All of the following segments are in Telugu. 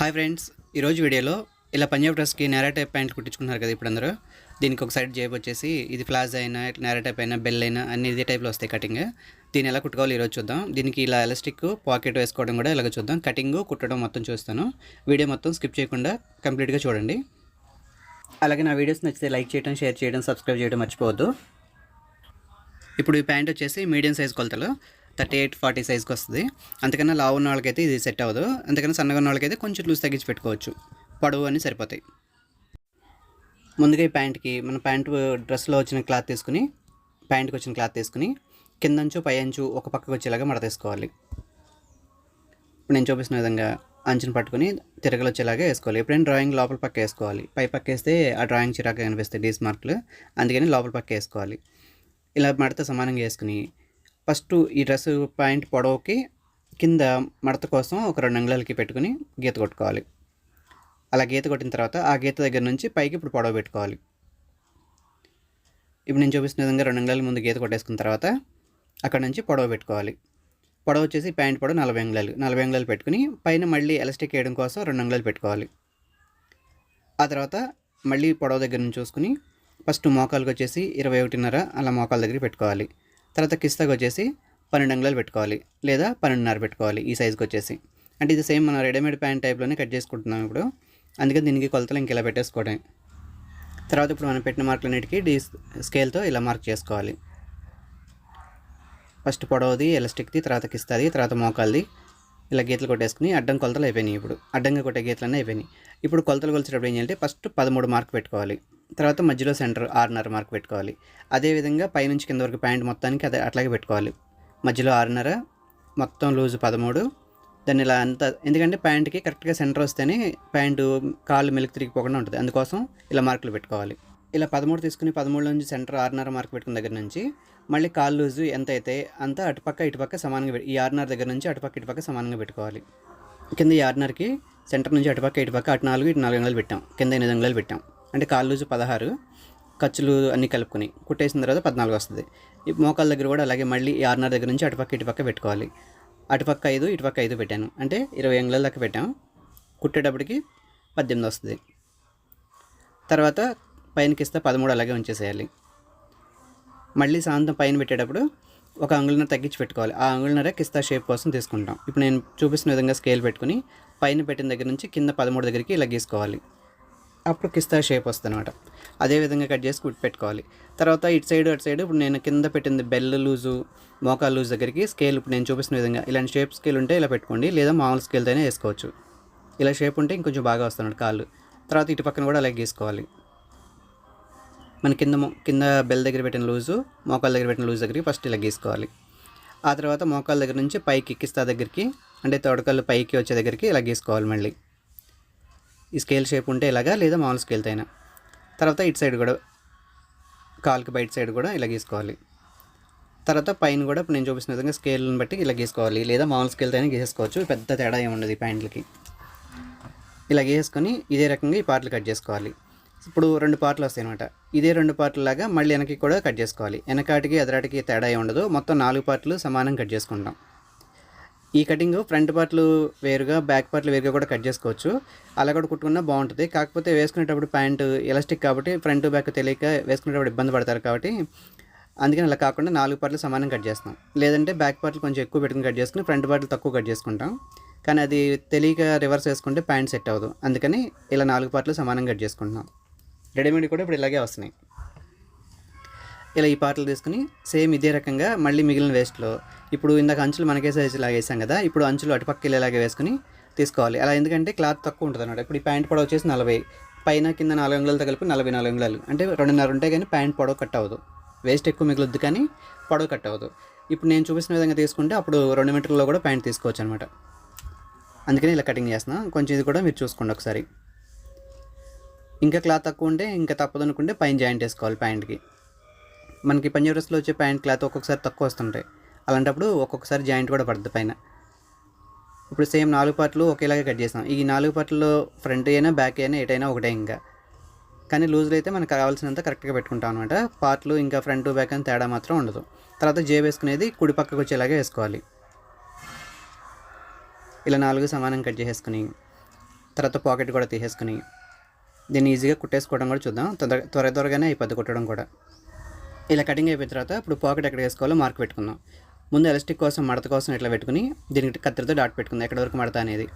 హాయ్ ఫ్రెండ్స్ ఈరోజు వీడియోలో ఇలా పంజాబ్ డ్రెస్కి నేరా టైప్ ప్యాంట్ కుట్టించుకున్నారు కదా ఇప్పుడు అందరూ దీనికి ఒక సైడ్ జేబు వచ్చేసి ఇది ప్లాజా అయినా నేరా టైప్ అయినా బెల్ అయినా అన్ని ఇదే టైప్లో వస్తాయి కటింగ్. దీన్ని ఎలా కుట్టుకోవాలి ఈరోజు చూద్దాం. దీనికి ఇలా ఎలాస్టిక్ పాకెట్ వేసుకోవడం కూడా ఇలాగ చూద్దాం. కటింగ్ కుట్టడం మొత్తం చూస్తాను. వీడియో మొత్తం స్కిప్ చేయకుండా కంప్లీట్గా చూడండి. అలాగే నా వీడియోస్ నచ్చితే లైక్ చేయడం షేర్ చేయడం సబ్స్క్రైబ్ చేయడం మర్చిపోవద్దు. ఇప్పుడు ఈ ప్యాంట్ వచ్చేసి మీడియం సైజ్ కొలతలు. థర్టీ ఎయిట్ ఫార్టీ సైజ్కి వస్తుంది. అంతకన్నా లావు ఉన్న వాళ్ళకైతే ఇది సెట్ అవ్వదు. అంతకన్నా సన్నగా ఉన్న వాళ్ళకైతే కొంచెం లూజ్ తగ్గించి పెట్టుకోవచ్చు. పొడవు అని సరిపోతాయి. ముందుగా ఈ ప్యాంట్కి మన ప్యాంట్ డ్రెస్లో వచ్చిన క్లాత్ తీసుకుని ప్యాంట్కి వచ్చిన క్లాత్ తీసుకుని కిందంచు పై అంచు ఒక పక్కకు వచ్చేలాగా మడతేసుకోవాలి ఇప్పుడు నేను చూపిస్తున్న విధంగా అంచుని పట్టుకుని తిరగలు వచ్చేలాగా వేసుకోవాలి. ఎప్పుడైనా డ్రాయింగ్ లోపల పక్క వేసుకోవాలి. పై పక్క వేస్తే ఆ డ్రాయింగ్ చిరాకు కనిపిస్తాయి డీస్ మార్కులు. అందుకని లోపల పక్క వేసుకోవాలి. ఇలా మడత సమానంగా వేసుకుని ఫస్ట్ ఈ డ్రెస్ పాయింట్ పొడవుకి కింద మడత కోసం ఒక రెండు అంగుళాలకి పెట్టుకుని గీత కొట్టుకోవాలి. అలా గీత కొట్టిన తర్వాత ఆ గీత దగ్గర నుంచి పైకి ఇప్పుడు పొడవ పెట్టుకోవాలి. ఇప్పుడు నేను చూపిస్తున్న విధంగా రెండు అంగుళాల ముందు గీత కొట్టేసుకున్న తర్వాత అక్కడ నుంచి పొడవ పెట్టుకోవాలి. పొడవ వచ్చేసి ప్యాంట్ పొడవు నలభై అంగుళాలు. నలభై అంగుళాలు పెట్టుకుని పైన మళ్ళీ ఎలాస్టిక్ వేయడం కోసం రెండు అంగుళాలు పెట్టుకోవాలి. ఆ తర్వాత మళ్ళీ పొడవ దగ్గర నుంచి చూసుకుని ఫస్ట్ మోకాలకు వచ్చేసి ఇరవై ఒకటిన్నర అలా మోకాల దగ్గర పెట్టుకోవాలి. తర్వాత కిస్తాకి వచ్చేసి పన్నెండు అంగుళాలు పెట్టుకోవాలి. లేదా పన్నెండున్నర పెట్టుకోవాలి ఈ సైజుకి వచ్చేసి. అంటే ఇది సేమ్ మనం రెడీమేడ్ ప్యాంట్ టైప్లోనే కట్ చేసుకుంటున్నాం ఇప్పుడు. అందుకని దీనికి కొలతలు ఇంక ఇలా పెట్టేసుకోవడం తర్వాత ఇప్పుడు మనం పెట్టిన మార్కులన్నిటికీ డీ స్కేల్తో ఇలా మార్క్ చేసుకోవాలి. ఫస్ట్ పొడవది ఎలాస్టిక్ది తర్వాత కిస్తాది తర్వాత మోకాలది ఇలా గీతలు కొట్టేసుకుని అడ్డం కొలతలు అయిపోయినాయి ఇప్పుడు. అడ్డంగా కొట్టే గీతలన్నీ అయిపోయినాయి. ఇప్పుడు కొలతలు కొలిచేటప్పుడు ఏం చేయాలంటే ఫస్ట్ పదమూడు మార్క్ పెట్టుకోవాలి. తర్వాత మధ్యలో సెంటర్ ఆరున్నర మార్క్ పెట్టుకోవాలి. అదేవిధంగా పైనుంచి కింద వరకు ప్యాంట్ మొత్తానికి అదే అట్లాగే పెట్టుకోవాలి. మధ్యలో ఆరున్నర మొత్తం లూజు పదమూడు. దాన్ని ఇలా అంత ఎందుకంటే ప్యాంట్కి కరెక్ట్గా సెంటర్ వస్తేనే ప్యాంటు కాళ్ళు మెలికి తిరిగిపోకుండా ఉంటుంది. అందుకోసం ఇలా మార్కులు పెట్టుకోవాలి. ఇలా పదమూడు తీసుకుని పదమూడు నుంచి సెంటర్ ఆరున్నర మార్క్ పెట్టుకున్న దగ్గర నుంచి మళ్ళీ కాళ్ళు లూజు ఎంత అయితే అంత అటుపక్క ఇటుపక్క సమానంగా ఈ ఆరున్నర దగ్గర నుంచి అటుపక్క ఇటుపక్క సమానంగా పెట్టుకోవాలి. కింద ఈ ఆరున్నరకి సెంటర్ నుంచి అటుపక్క ఇటుపక్క అటు నాలుగు ఇటు నాలుగు అంగుళాలు పెట్టాం. కింద ఎనిమిది అంగుళాలు పెట్టాం. అంటే కాళ్ళు పదహారు ఖర్చులు అన్నీ కలుపుకొని కుట్టేసిన తర్వాత పద్నాలుగు వస్తుంది. ఈ మోకాల దగ్గర కూడా అలాగే మళ్ళీ ఈ దగ్గర నుంచి అటుపక్క ఇటుపక్క పెట్టుకోవాలి. అటుపక్క ఐదు ఇటుపక్క ఐదు పెట్టాను. అంటే ఇరవై అంగుళాల దాకా పెట్టాం. కుట్టేటప్పటికి పద్దెనిమిది వస్తుంది. తర్వాత పైనకి ఇస్తే పదమూడు అలాగే ఉంచేసేయాలి. మళ్ళీ సాయంత్రం పైన పెట్టేటప్పుడు ఒక అంగుళనర తగ్గించి పెట్టుకోవాలి. ఆ అంగుళనర కిస్తా షేప్ కోసం తీసుకుంటాం. ఇప్పుడు నేను చూపిస్తున్న విధంగా స్కేల్ పెట్టుకుని పైన పెట్టిన దగ్గర నుంచి కింద పదమూడు దగ్గరికి ఇలా గీసుకోవాలి. అప్పుడు కిస్తా షేప్ వస్తుంది అనమాట అదే విధంగా కట్ చేసి కుట్టి పెట్టుకోవాలి. తర్వాత ఇటు సైడ్ అటు సైడ్ ఇప్పుడు నేను కింద పెట్టింది బెల్ లూజు మోకాలు లూజ్ దగ్గరికి స్కేల్ ఇప్పుడు నేను చూపిస్తున్న విధంగా. ఇలాంటి షేప్ స్కేల్ ఉంటే ఇలా పెట్టుకోండి లేదా మామూలు స్కేల్తోనే వేసుకోవచ్చు. ఇలా షేప్ ఉంటే ఇంకొంచెం బాగా వస్తున్నాడు కాళ్ళు. తర్వాత ఇటు పక్కన కూడా అలాగే గీసుకోవాలి. మన కింద కింద బెల్ దగ్గర పెట్టిన లూజు మోకాల దగ్గర పెట్టిన లూజ్ దగ్గరికి ఫస్ట్ ఇలా గీసుకోవాలి. ఆ తర్వాత మోకాల దగ్గర నుంచి పైకి ఎక్కిస్తా దగ్గరికి అంటే తొడకళ్ళు పైకి వచ్చే దగ్గరికి ఇలా గీసుకోవాలి మళ్ళీ. ఈ స్కేల్ షేప్ ఉంటే ఇలాగా లేదా మామూలు స్కేల్తో అయినా తర్వాత ఇటు సైడ్ కూడా కాలుకి బయట సైడ్ కూడా ఇలా గీసుకోవాలి. తర్వాత పైన కూడా ఇప్పుడు నేను చూపిస్తున్న విధంగా స్కేల్ని బట్టి ఇలా గీసుకోవాలి లేదా మామూలు స్కేల్తో అయినా గీసేసుకోవచ్చు. పెద్ద తేడా ఏమి ఉండదు ఈ ప్యాంట్లకి. ఇలా గీసేసుకొని ఇదే రకంగా ఈ పార్ట్లు కట్ చేసుకోవాలి. ఇప్పుడు రెండు పార్ట్లు వస్తాయి అనమాట ఇదే రెండు పార్ట్లు లాగా మళ్ళీ వెనక్కి కూడా కట్ చేసుకోవాలి. వెనకాటికి ఎదరాటికి తేడా ఏ ఉండదు. మొత్తం నాలుగు పార్ట్లు సమానం కట్ చేసుకుంటాం ఈ కటింగ్ ఫ్రంట్ పార్ట్లు వేరుగా బ్యాక్ పార్ట్లు వేరుగా కూడా కట్ చేసుకోవచ్చు. అలా కూడా కుట్టుకున్నా బాగుంటుంది. కాకపోతే వేసుకునేటప్పుడు ప్యాంటు ఎలాస్టిక్ కాబట్టి ఫ్రంట్ బ్యాక్ తెలియక వేసుకునేటప్పుడు ఇబ్బంది పడతారు కాబట్టి అందుకని అలా కాకుండా నాలుగు పార్ట్లు సమానం కట్ చేస్తాం. లేదంటే బ్యాక్ పార్ట్లు కొంచెం ఎక్కువ పెట్టుకుని కట్ చేసుకుని ఫ్రంట్ పార్ట్లు తక్కువ కట్ చేసుకుంటాం. కానీ అది తెలియక రివర్స్ వేసుకుంటే ప్యాంట్ సెట్ అవ్వదు. అందుకని ఇలా నాలుగు పార్ట్లు సమానం కట్ చేసుకుంటున్నాం. రెడీమేడ్ కూడా ఇప్పుడు ఇలాగే వస్తున్నాయి. ఇలా ఈ పార్ట్లు తీసుకుని సేమ్ ఇదే రకంగా మళ్ళీ మిగిలిన వేస్ట్లో ఇప్పుడు ఇందాక అంచులు మనకే సైజు లాగేసాం వేసాం కదా ఇప్పుడు అంచులు అటుపక్క వెళ్ళేలాగా వేసుకుని తీసుకోవాలి. అలా ఎందుకంటే క్లాత్ తక్కువ ఉంటుంది అనమాట ఇప్పుడు ఈ ప్యాంట్ పొడవ వచ్చేసి నలభై పైన కింద నాలుగు అంగుళాలతో కలిపి నలభై నాలుగు అంగుళాలు. అంటే రెండున్నర ఉంటాయి కానీ ప్యాంట్ పొడవ కట్ అవ్వదు. వేస్ట్ ఎక్కువ మిగులుద్ది కానీ పొడవ కట్ అవ్వదు. ఇప్పుడు నేను చూపిస్తున్న విధంగా తీసుకుంటే అప్పుడు రెండు మీటర్లో కూడా ప్యాంట్ తీసుకోవచ్చు అనమాట అందుకని ఇలా కటింగ్ చేస్తున్నాను కొంచెం ఇది కూడా మీరు చూసుకోండి ఒకసారి. ఇంకా క్లాత్ తక్కువ ఉంటే ఇంకా తప్పదు అనుకుంటే పైన జాయింట్ వేసుకోవాలి ప్యాంట్కి. మనకి పంజాబ్ డ్రెస్లో వచ్చే ప్యాంట్ క్లాత్ ఒక్కొక్కసారి తక్కువ వస్తుంటాయి. అలాంటప్పుడు ఒక్కొక్కసారి జాయింట్ కూడా పడుతుంది పైన. ఇప్పుడు సేమ్ నాలుగు పార్ట్లు ఒకేలాగా కట్ చేస్తాం. ఈ నాలుగు పార్ట్లో ఫ్రంట్ అయినా బ్యాక్ అయినా ఎటైనా ఒకటే ఇంకా. కానీ లూజ్లో అయితే మనకు కావాల్సినంత కరెక్ట్గా పెట్టుకుంటాం అనమాట పార్ట్లు ఇంకా ఫ్రంట్ బ్యాక్ అని తేడా మాత్రం ఉండదు. తర్వాత జేబు వేసుకునేది కుడి పక్కకు వచ్చేలాగా వేసుకోవాలి. ఇలా నాలుగు సమానం కట్ చేసేసుకుని తర్వాత పాకెట్ కూడా తీసేసుకుని దీన్ని ఈజీగా కుట్టేసుకోవడం కూడా చూద్దాం. త్వర త్వరగానే అయిపోద్ది కుట్టడం కూడా. ఇలా కటింగ్ అయిపోయిన తర్వాత ఇప్పుడు పాకెట్ ఎక్కడ వేసుకోవాలో మార్క్ పెట్టుకుందాం. ముందు ఎలాస్టిక్ కోసం మడత కోసం ఇట్లా పెట్టుకుని దీనికి కత్తిరితో డాట్ పెట్టుకుందాం. ఎక్కడ వరకు మడత అనేది.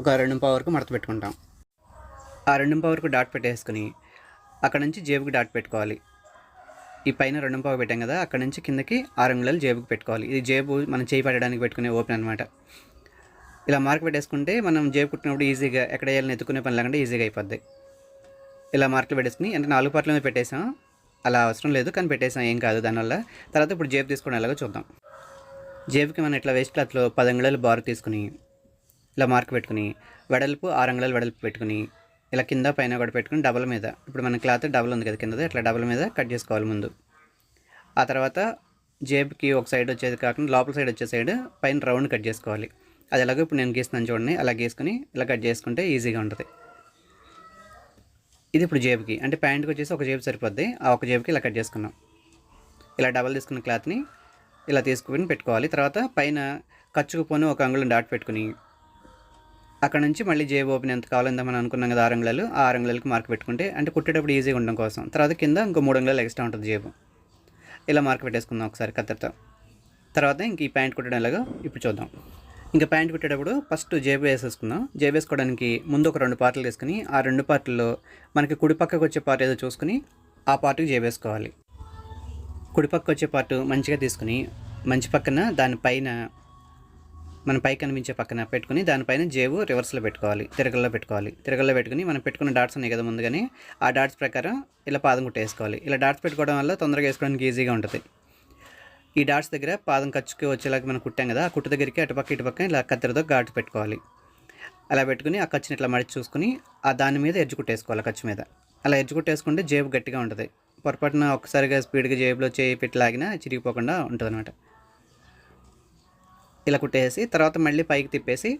ఒక రెండు పావు వరకు మడత పెట్టుకుంటాం. ఆ రెండు పావు వరకు డాట్ పెట్టేసుకుని అక్కడ నుంచి జేబుకి డాట్ పెట్టుకోవాలి. ఈ పైన రెండు పావు పెట్టాం కదా అక్కడ నుంచి కిందకి ఆరు అంగుళాలు జేబుకి పెట్టుకోవాలి. ఇది జేబు మనం చేయి పడడానికి పెట్టుకునే ఓపెన్ అనమాట ఇలా మార్క్ పెట్టేసుకుంటే మనం జేబు కుట్టినప్పుడు ఈజీగా ఎక్కడ వేయాలని ఎత్తుకునే పని లేకుండా ఈజీగా అయిపోద్ది. ఇలా మార్కులు పెట్టేసుకుని అంటే నాలుగు పార్ట్ల మీద పెట్టేసాం. అలా అవసరం లేదు కానీ పెట్టేసాం ఏం కాదు దానివల్ల. తర్వాత ఇప్పుడు జేబు తీసుకుని ఎలాగో చూద్దాం. జేబుకి మనం ఇట్లా వేస్ట్ క్లాత్లో పది అంగుళాలు బారు తీసుకుని ఇలా మార్క్ పెట్టుకుని వెడల్పు ఆరు అంగుళాలు వెడల్పు పెట్టుకుని ఇలా కింద పైన కూడా పెట్టుకుని డబల్ మీద. ఇప్పుడు మన క్లాత్ డబల్ ఉంది కదా కింద అట్లా డబల్ మీద కట్ చేసుకోవాలి ముందు. ఆ తర్వాత జేబుకి ఒక సైడ్ వచ్చేది కాకుండా లోపల సైడ్ వచ్చే సైడ్ పైన రౌండ్ కట్ చేసుకోవాలి. అది ఎలాగో ఇప్పుడు నేను గీస్తున్నాను చూడండి అలా గీసుకుని ఇలా కట్ చేసుకుంటే ఈజీగా ఉంటుంది. ఇది ఇప్పుడు జేబుకి. అంటే ప్యాంట్కి వచ్చేసి ఒక జేబు సరిపోద్ది. ఆ ఒక జేబుకి ఇలా కట్ చేసుకున్నాం. ఇలా డబల్ తీసుకున్న క్లాత్ని ఇలా తీసుకుని పెట్టుకోవాలి. తర్వాత పైన ఖర్చుకు పోను ఒక అంగుళం డాట్ పెట్టుకుని అక్కడ నుంచి మళ్ళీ జేబు ఓపెన్ ఎంత కావాలందా మనం అనుకున్నాం కదా ఆరు అంగుళాలు ఆ ఆరు అంగుళాలకి మార్క్ పెట్టుకుంటే అంటే కుట్టేటప్పుడు ఈజీగా ఉండడం కోసం. తర్వాత కింద ఇంకో మూడు అంగుళాలు ఎక్స్ట్రా ఉంటుంది జేబు. ఇలా మార్క్ పెట్టేసుకుందాం ఒకసారి కత్తెరతో. తర్వాత ఇంక ఈ ప్యాంట్ కుట్టడం ఎలాగో ఇప్పుడు చూద్దాం. ఇంకా ప్యాంట్ కుట్టేటప్పుడు ఫస్ట్ జేబు వేసేసుకుందాం. జేబు వేసుకోవడానికి ముందు ఒక రెండు పార్ట్లు తీసుకుని ఆ రెండు పార్ట్లలో మనకి కుడిపక్కకు వచ్చే పార్ట్ ఏదో చూసుకుని ఆ పార్ట్కి జేబు వేసుకోవాలి. కుడిపక్క వచ్చే పార్ట్ మంచిగా తీసుకుని మంచి పక్కన దానిపైన మన పై కనిపించే పక్కన పెట్టుకుని దానిపైన జేబు రివర్స్లో పెట్టుకోవాలి. తిరగల్లో పెట్టుకోవాలి. తిరగల్లో పెట్టుకుని మనం పెట్టుకున్న డాట్స్ ఉన్నాయి కదా ముందుగానే ఆ డాట్స్ ప్రకారం ఇలా పాదం కుట్టేసుకోవాలి. ఇలా డాట్స్ పెట్టుకోవడం వల్ల తొందరగా వేసుకోవడానికి ఈజీగా ఉంటుంది. ఈ డాట్స్ దగ్గర పాదం ఖర్చుకి వచ్చేలాగా మనం కుట్టాం కదా ఆ కుట్టు దగ్గరికి అటుపక్క ఇటుపక్క ఇలా కత్తెరతో ఘాటు పెట్టుకోవాలి. అలా పెట్టుకుని ఆ ఖర్చుని ఇట్లా మడిచి చూసుకుని ఆ దాని మీద ఎడ్జు కుట్టేసుకోవాలి ఖర్చు మీద. అలా ఎడ్జు కుట్టేసుకుంటే జేబు గట్టిగా ఉంటుంది. పొరపాటున ఒక్కసారిగా స్పీడ్గా జేబులో చేయి పెట్టి లాగినా చిరిగిపోకుండా ఉంటుంది అనమాట ఇలా కుట్టేసి తర్వాత మళ్ళీ పైకి తిప్పేసి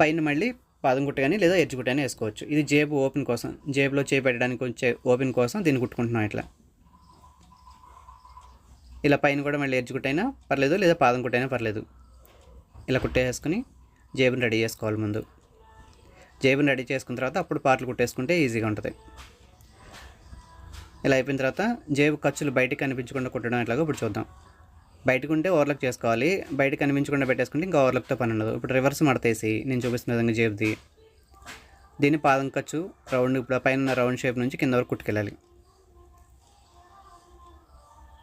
పైన మళ్ళీ పాదం కుట్ట కానీ లేదా ఎడ్జ్ కుట్ట కానీ వేసుకోవచ్చు. ఇది జేబు ఓపెన్ కోసం జేబులో చేయి పెట్టడానికి వచ్చే ఓపెన్ కోసం దీన్ని కుట్టుకుంటున్నాం ఇట్లా. ఇలా పైన కూడా మళ్ళీ ఎడ్జ్ కుట్టైనా పర్లేదు లేదా పాదం కుట్టైనా పర్లేదు. ఇలా కుట్టేసుకుని జేబుని రెడీ చేసుకోవాలి ముందు. జేబుని రెడీ చేసుకున్న తర్వాత అప్పుడు పార్ట్లు కుట్టేసుకుంటే ఈజీగా ఉంటుంది. ఇలా అయిపోయిన తర్వాత జేబు ఖర్చులు బయటకు కనిపించకుండా కుట్టడం ఎట్లాగో ఇప్పుడు చూద్దాం. బయటకు ఉంటే ఓవర్లకు చేసుకోవాలి బయట కనిపించకుండా పెట్టేసుకుంటే ఇంకా ఓవర్లక్తో పని ఉండదు. ఇప్పుడు రివర్స్ మడతేసి నేను చూపిస్తున్న విధంగా జేబుది. దీన్ని పాదం ఖర్చు రౌండ్ ఇప్పుడు పైన రౌండ్ షేప్ నుంచి కింద వరకు కుట్టుకెళ్ళాలి.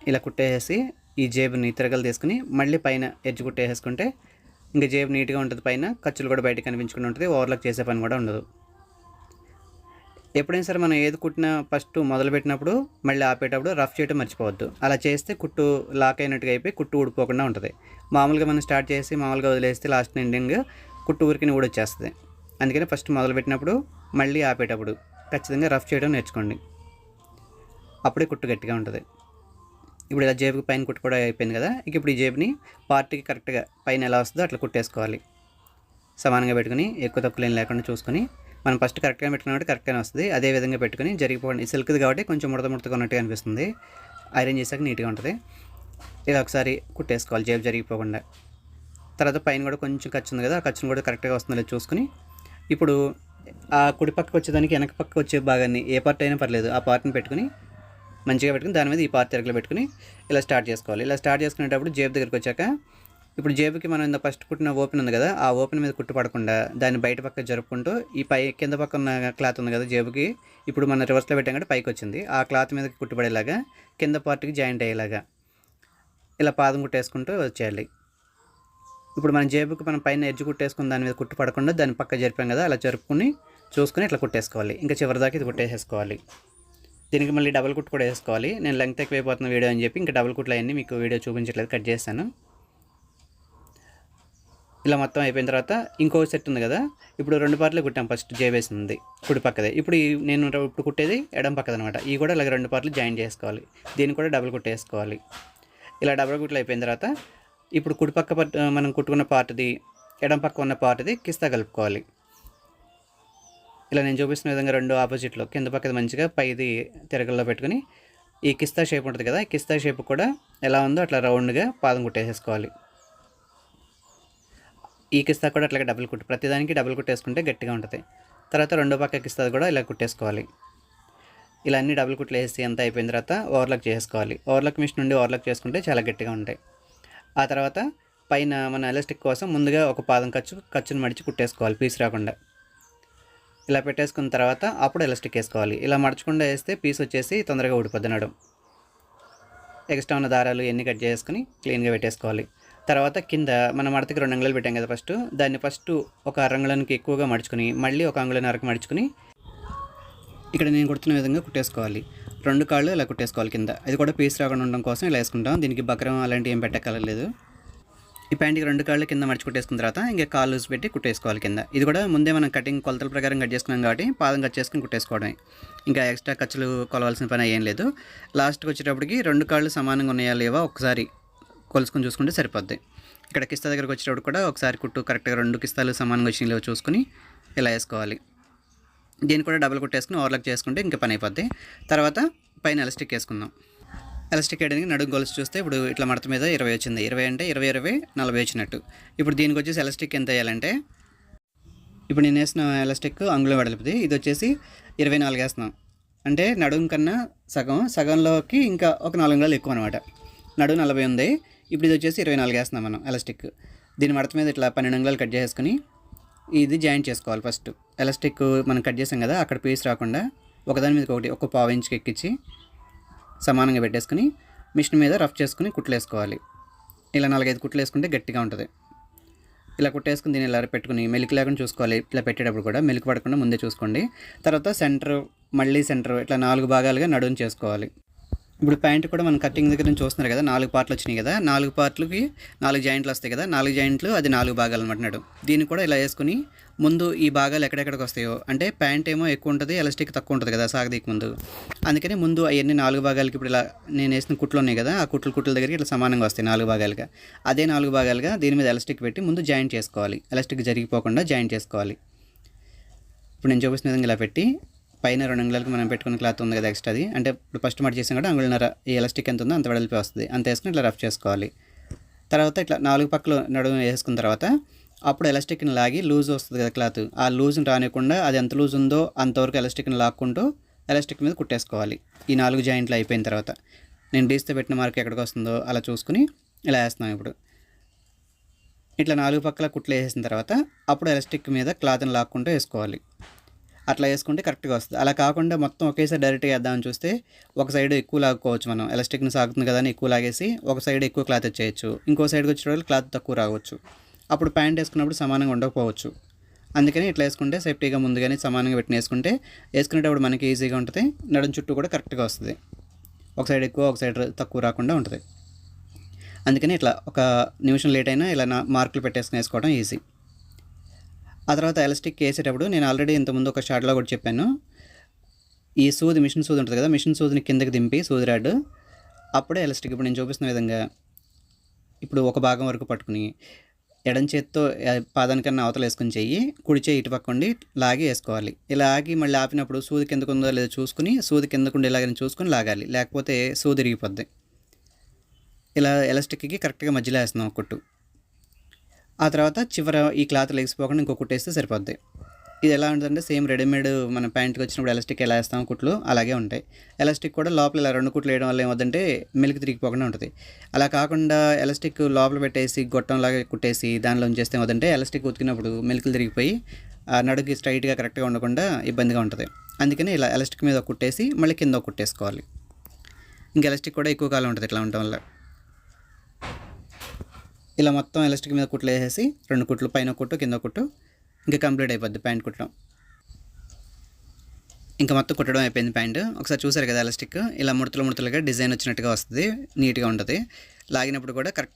ఇలా కుట్టేసి ఈ జేబుని తిరగలు తీసుకుని మళ్ళీ పైన ఎడ్జ్ కుట్టేసేసుకుంటే ఇంకా జేబు నీట్గా ఉంటుంది పైన ఖర్చులు కూడా బయట కనిపించకుండా ఉంటుంది ఓవర్లాక్ చేసే పని కూడా ఉండదు. ఎప్పుడైనా సరే మనం ఏది కుట్టినా ఫస్ట్ మొదలుపెట్టినప్పుడు మళ్ళీ ఆపేటప్పుడు రఫ్ చేయడం మర్చిపోవద్దు. అలా చేస్తే కుట్టు లాక్ అయినట్టుగా అయిపోయి కుట్టు ఊడిపోకుండా ఉంటుంది. మామూలుగా మనం స్టార్ట్ చేసి మామూలుగా వదిలేస్తే లాస్ట్ ఎండింగ్ కుట్టు ఊరికి ఊడొచ్చేస్తుంది. అందుకని ఫస్ట్ మొదలుపెట్టినప్పుడు మళ్ళీ ఆపేటప్పుడు ఖచ్చితంగా రఫ్ చేయడం నేర్చుకోండి. అప్పుడే కుట్టు గట్టిగా ఉంటుంది. ఇప్పుడు ఇలా జేబుకి పైన కుట్టు కూడా అయిపోయింది కదా ఇక ఇప్పుడు ఈ జేబుని పార్ట్కి కరెక్ట్గా పైన ఎలా వస్తుందో అట్లా కుట్టేసుకోవాలి. సమానంగా పెట్టుకుని ఎక్కువ తక్కువ లేని లేకుండా చూసుకుని మనం ఫస్ట్ కరెక్ట్గా పెట్టుకున్నట్టు కరెక్ట్గానే వస్తుంది. అదే విధంగా పెట్టుకుని జరిగిపోండి సిల్క్ది కాబట్టి కొంచెం ముడత ముడతగా ఉన్నట్టుగా అనిపిస్తుంది. ఐరన్ చేసాక నీట్గా ఉంటుంది. ఇలా ఒకసారి కుట్టేసుకోవాలి జేబు జరిగిపోకుండా. తర్వాత పైన కూడా కొంచెం ఖర్చు ఉంది కదా ఆ ఖర్చును కూడా కరెక్ట్గా వస్తుందో చూసుకుని ఇప్పుడు ఆ కుడి పక్కకు వచ్చేదానికి వెనక పక్క వచ్చే భాగాన్ని ఏ పార్ట్ అయినా పర్లేదు ఆ పార్ట్ని పెట్టుకుని మంచిగా పెట్టుకుని దాని మీద ఈ పార్ట్ తిరగలు పెట్టుకుని ఇలా స్టార్ట్ చేసుకోవాలి. ఇలా స్టార్ట్ చేసుకునేటప్పుడు జేబు దగ్గరికి వచ్చాక ఇప్పుడు జేబుకి మనం ఇంత ఫస్ట్ కుట్టిన ఓపెన్ ఉంది కదా ఆ ఓపెన్ మీద కుట్టు పడకుండా దాన్ని బయట పక్క జరుపుకుంటూ ఈ పై కింద పక్క ఉన్న క్లాత్ ఉంది కదా జేబుకి ఇప్పుడు మనం రివర్స్లో పెట్టాం కాబట్టి పైకి వచ్చింది. ఆ క్లాత్ మీద కుట్టుపడేలాగా కింద పార్ట్కి జాయింట్ అయ్యేలాగా ఇలా పాదం కుట్టేసుకుంటూ వచ్చేయాలి. ఇప్పుడు మన జేబుకి మనం పైన ఎడ్జ్ కుట్టేసుకుని దాని మీద కుట్టు పడకుండా దాన్ని పక్క జరిపాం కదా అలా జరుపుకుని చూసుకుని ఇట్లా కుట్టేసుకోవాలి. ఇంకా చివరి దాకా ఇది కుట్టేసేసుకోవాలి. దీనికి మళ్ళీ డబల్ కుట్ కూడా వేసుకోవాలి. నేను లెంగ్త్ ఎక్కువైపోతున్న వీడియో అని చెప్పి ఇంకా డబుల్ కుట్లు అవన్నీ మీకు వీడియో చూపించట్లేదు. కట్ చేస్తాను. ఇలా మొత్తం అయిపోయిన తర్వాత ఇంకో సెట్ ఉంది కదా. ఇప్పుడు రెండు పార్ట్లు కుట్టాం. ఫస్ట్ జేబేస్ ఉంది. కుడి పక్కదే. ఇప్పుడు ఈ నేను ఇప్పుడు కుట్టేది ఎడం పక్కదనమాట. ఈ కూడా ఇలాగ రెండు పార్ట్లు జాయిన్ చేసుకోవాలి. దీన్ని కూడా డబుల్ కుట్టేసుకోవాలి ఇలా డబుల్ కుట్లు అయిపోయిన తర్వాత ఇప్పుడు కుడి పక్క పట్- మనం కుట్టుకున్న పార్ట్ది ఎడం పక్క ఉన్న పార్ట్ది కిస్తా కలుపుకోవాలి. ఇలా నేను చూపిస్తున్న విధంగా రెండు ఆపోజిట్లో కింద పక్కది మంచిగా పైది తిరగల్లో పెట్టుకుని ఈ కిస్తా షేప్ ఉంటుంది కదా ఈ కిస్తా షేప్ కూడా ఎలా ఉందో అట్లా రౌండ్గా పాదం కుట్టేసేసుకోవాలి. ఈ కిస్తా కూడా అట్లాగే డబుల్ కుట్టు ప్రతిదానికి డబుల్ కుట్టేసుకుంటే గట్టిగా ఉంటుంది. తర్వాత రెండో పక్క కిస్తా కూడా ఇలా కుట్టేసుకోవాలి. ఇలా అన్ని డబుల్ కుట్లు వేసి అంతా అయిపోయిన తర్వాత ఓవర్లాక్ చేసుకోవాలి ఓవర్లాక్ మిషన్ నుండి ఓవర్లాక్ చేసుకుంటే చాలా గట్టిగా ఉంటాయి. ఆ తర్వాత పైన మన ఎలాస్టిక్ కోసం ముందుగా ఒక పాదం ఖర్చు ఖర్చును మడిచి కుట్టేసుకోవాలి పీస్ రాకుండా. ఇలా పెట్టేసుకున్న తర్వాత అప్పుడు ఎలాస్టిక్ వేసుకోవాలి. ఇలా మడచకుండా వేస్తే పీస్ వచ్చేసి తొందరగా ఊడిపోద్ది నడుం ఎక్స్ట్రా ఉన్న దారాలు ఎన్ని కట్ చేసుకుని క్లీన్గా పెట్టేసుకోవాలి. తర్వాత కింద మనం మడతకి రెండు అంగుళాలు పెట్టాం కదా ఫస్ట్. దాన్ని ఫస్ట్ ఒక అరంగుళానికి ఎక్కువగా మడుచుకుని మళ్ళీ ఒక అంగుళం అరకు మడుచుకుని ఇక్కడ నేను కుడుతున్న విధంగా కుట్టేసుకోవాలి. రెండు కాళ్ళు ఇలా కుట్టేసుకోవాలి కింద. అది కూడా పీస్ రాకుండా ఉండడం కోసం ఇలా వేసుకుంటాం. దీనికి బక్రం అలాంటివి ఏం పెట్టక్కర్లేదు. ఈ ప్యాంట్కి రెండు కాళ్ళు కింద మడిచి కుట్టేసుకున్న తర్వాత ఇంకా కాళ్ళు పెట్టి కుట్టేసుకోవాలి కింద. ఇది కూడా ముందే మనం కటింగ్ కొలతల ప్రకారం కట్ చేసుకున్నాం కాబట్టి పాదం కట్ చేసుకుని కుట్టేసుకోవడమే. ఇంకా ఎక్స్ట్రా ఖర్చులు కొలవాల్సిన పని ఏం లేదు. లాస్ట్కి వచ్చేటప్పటికి రెండు కాళ్ళు సమానంగా ఉన్నాయా లేవా ఒకసారి కొలుసుకొని చూసుకుంటే సరిపోద్ది. ఇక్కడ కిస్తా దగ్గరకు వచ్చేటప్పుడు కూడా ఒకసారి కుట్టు కరెక్ట్గా రెండు కిస్తాలు సమానంగా వచ్చిన లేవో చూసుకుని ఇలా వేసుకోవాలి. దీన్ని కూడా డబుల్ కుట్టేసుకుని ఓవర్లాక్ చేసుకుంటే ఇంకా పని అయిపోద్ది. తర్వాత పైన ఎలాస్టిక్ వేసుకుందాం. ఎలాస్టిక్ వేయడానికి నడుము గొలుసు చూస్తే ఇప్పుడు ఇట్లా మడత మీద ఇరవై వచ్చింది. ఇరవై అంటే ఇరవై ఇరవై నలభై వచ్చినట్టు. ఇప్పుడు దీనికి వచ్చేసి ఎలాస్టిక్ ఎంత వేయాలంటే ఇప్పుడు నేను వేసిన ఎలాస్టిక్ అంగుళం వెడల్పుది. ఇది వచ్చేసి ఇరవై నాలుగు వేస్తున్నాం. అంటే నడుము కన్నా సగం సగంలోకి ఇంకా ఒక నాలుగు అంగుళాలు ఎక్కువ అనమాట నడుము నలభై ఉంది. ఇప్పుడు ఇది వచ్చేసి ఇరవై నాలుగు వేస్తున్నాం మనం ఎలాస్టిక్ దీని మడత మీద ఇట్లా పన్నెండు అంగుళాలు కట్ చేసుకుని ఇది జాయింట్ చేసుకోవాలి ఫస్ట్. ఎలాస్టిక్ మనం కట్ చేసాం కదా అక్కడ పీస్ రాకుండా ఒకదాని మీద ఒకటి ఒక పావు ఇంచుకి ఎక్కించి సమానంగా పెట్టేసుకుని మిషన్ మీద రఫ్ చేసుకుని కుట్లు వేసుకోవాలి ఇలా నాలుగైదు కుట్లు వేసుకుంటే గట్టిగా ఉంటుంది. ఇలా కుట్టేసుకుని దీన్ని ఇలా పెట్టుకుని మెలికి లేకుండా చూసుకోవాలి. ఇట్లా పెట్టేటప్పుడు కూడా మెలికి పడకుండా ముందే చూసుకోండి. తర్వాత సెంటర్ మళ్ళీ సెంటర్ ఇట్లా నాలుగు భాగాలుగా నడుము చేసుకోవాలి. ఇప్పుడు ప్యాంట్ కూడా మనం కటింగ్ దగ్గర నుంచి చూస్తున్నారు కదా నాలుగు పార్ట్లు వచ్చినాయి కదా నాలుగు పార్ట్లకి నాలుగు జాయింట్లు వస్తాయి కదా నాలుగు జాయింట్లు అది నాలుగు భాగాలు అనమాట నడు. దీన్ని కూడా ఇలా వేసుకుని ముందు ఈ భాగాలు ఎక్కడెక్కడికి వస్తాయో అంటే ప్యాంట్ ఏమో ఎక్కువ ఉంటుంది ఎలాస్టిక్ తక్కువ ఉంటుంది కదా సాగదీకి ముందు. అందుకని ముందు అవన్నీ నాలుగు భాగాలకి ఇప్పుడు ఇలా నేను వేసిన కుట్లు ఉన్నాయి కదా ఆ కుట్లు కుట్ల దగ్గరికి ఇట్లా సమానంగా వస్తాయి నాలుగు భాగాలుగా. అదే నాలుగు భాగాలుగా దీని మీద ఎలాస్టిక్ పెట్టి ముందు జాయింట్ చేసుకోవాలి. ఎలాస్టిక్ జరిగిపోకుండా జాయింట్ చేసుకోవాలి. ఇప్పుడు నేను చూపిస్తున్న విధంగా ఇలా పెట్టి పైన రెండు అంగుళాలకు మనం పెట్టుకున్న క్లాత్ ఉంది కదా ఎక్స్ట్రాది అంటే ఇప్పుడు ఫస్ట్ మడి చేసాం కూడా అంగుళన్నర ఈ ఎలాస్టిక్ ఎంత ఉందో అంత వెడల్పి వస్తుంది. అంత వేసుకుని ఇట్లా రఫ్ చేసుకోవాలి. తర్వాత ఇట్లా నాలుగు పక్కలు నడుము వేసుకున్న తర్వాత అప్పుడు ఎలాస్టిక్ని లాగి లూజ్ వస్తుంది కదా క్లాత్. ఆ లూజ్ని రానివ్వకుండా అది ఎంత లూజ్ ఉందో అంతవరకు ఎలాస్టిక్ని లాక్కుంటూ ఎలాస్టిక్ మీద కుట్టేసుకోవాలి. ఈ నాలుగు జాయింట్లు అయిపోయిన తర్వాత. నేను డీస్తో పెట్టిన మార్క్ ఎక్కడికి వస్తుందో అలా చూసుకుని ఇలా వేస్తున్నాం ఇప్పుడు. ఇట్లా నాలుగు పక్కల కుట్లు వేసేసిన తర్వాత అప్పుడు ఎలాస్టిక్ మీద క్లాత్ని లాక్కుంటూ వేసుకోవాలి. అట్లా వేసుకుంటే కరెక్ట్గా వస్తుంది. అలా కాకుండా మొత్తం ఒకేసారి డైరెక్ట్గా వేద్దామని చూస్తే ఒక సైడ్ ఎక్కువ లాగుకోవచ్చు మనం. ఎలాస్టిక్ని సాగుతుంది కదా అని ఎక్కువ లాగేసి ఒక సైడ్ ఎక్కువ క్లాత్ వచ్చేయచ్చు ఇంకో సైడ్కి వచ్చేటప్పుడు క్లాత్ తక్కువ రావచ్చు. అప్పుడు ప్యాంట్ వేసుకున్నప్పుడు సమానంగా ఉండకపోవచ్చు. అందుకని ఇట్లా వేసుకుంటే సేఫ్టీగా ముందుగానే సమానంగా పెట్టిన వేసుకుంటే వేసుకునేటప్పుడు మనకి ఈజీగా ఉంటుంది. నడుం చుట్టూ కూడా కరెక్ట్గా వస్తుంది. ఒక సైడ్ ఎక్కువ ఒక సైడ్ తక్కువ రాకుండా ఉంటుంది. అందుకని ఇట్లా ఒక నిమిషం లేట్ అయినా ఇలా మార్కులు పెట్టేసుకుని వేసుకోవడం ఈజీ ఆ తర్వాత ఎలాస్టిక్ వేసేటప్పుడు నేను ఆల్రెడీ ఇంతకుముందు ఒక షార్ట్లో కూడా చెప్పాను. ఈ సూది మిషన్ సూది ఉంటుంది కదా మిషన్ సూదిని కిందకి దింపి సూది రాడ్. అప్పుడే ఎలాస్టిక్ ఇప్పుడు నేను చూపిస్తున్న విధంగా ఇప్పుడు ఒక భాగం వరకు పట్టుకుని ఎడం చేత్తో పాదానికన్నా అవతల వేసుకుని చెయ్యి కుడి చేయి ఇటు పక్కండి లాగి వేసుకోవాలి. ఇలా ఆగి మళ్ళీ ఆపినప్పుడు సూది కిందకు ఉందో లేదో చూసుకుని సూది కిందకు ఇలాగని చూసుకుని లాగాలి. లేకపోతే సూది ఇరిగిపోద్ది ఇలా ఎలాస్టిక్కి కరెక్ట్గా మధ్యలో వేస్తున్నాం ఒక కుట్టు. ఆ తర్వాత చివర ఈ క్లాత్ లెగిసిపోకుండా ఇంకో కుట్టేస్తే సరిపోద్ది. ఇది ఎలా ఉంటుందంటే సేమ్ రెడీమేడ్ మన ప్యాంట్కి వచ్చినప్పుడు ఎలాస్టిక్ ఎలా వేస్తాం కుట్లు అలాగే ఉంటాయి. ఎలాస్టిక్ కూడా లోపల ఇలా రెండు కుట్లు వేయడం వల్ల ఏమవుతుందంటే మెలికి తిరిగిపోకుండా ఉంటుంది. అలా కాకుండా ఎలాస్టిక్ లోపల పెట్టేసి గొట్టంలాగా కుట్టేసి దానిలో ఉంచేస్తే ఏమవుతుందంటే ఎలాస్టిక్ ఉతికినప్పుడు మెలికలు తిరిగిపోయి ఆ నడుకి స్ట్రైట్గా కరెక్ట్గా ఉండకుండా ఇబ్బందిగా ఉంటుంది. అందుకని ఇలా ఎలాస్టిక్ మీద ఒక కుట్టేసి మళ్ళీ కింద ఒక కుట్టేసుకోవాలి ఇంకా ఎలాస్టిక్ కూడా ఎక్కువ కాలం ఉంటుంది ఇట్లా ఉండటం వల్ల. ఇలా మొత్తం ఎలాస్టిక్ మీద కుట్లు వేసేసి రెండు కుట్లు పైన కుట్టు కింద కుట్టు ఇంకా కంప్లీట్ అయిపోద్ది ప్యాంట్ కుట్టడం. ఇంకా మొత్తం కుట్టడం అయిపోయింది ప్యాంట్. ఒకసారి చూసారు కదా ఎలాస్టిక్? ఇలా ముడతలు ముడతలుగా డిజైన్ వచ్చినట్టుగా వస్తుంది నీట్గా ఉంటుంది. లాగినప్పుడు కూడా కరెక్ట్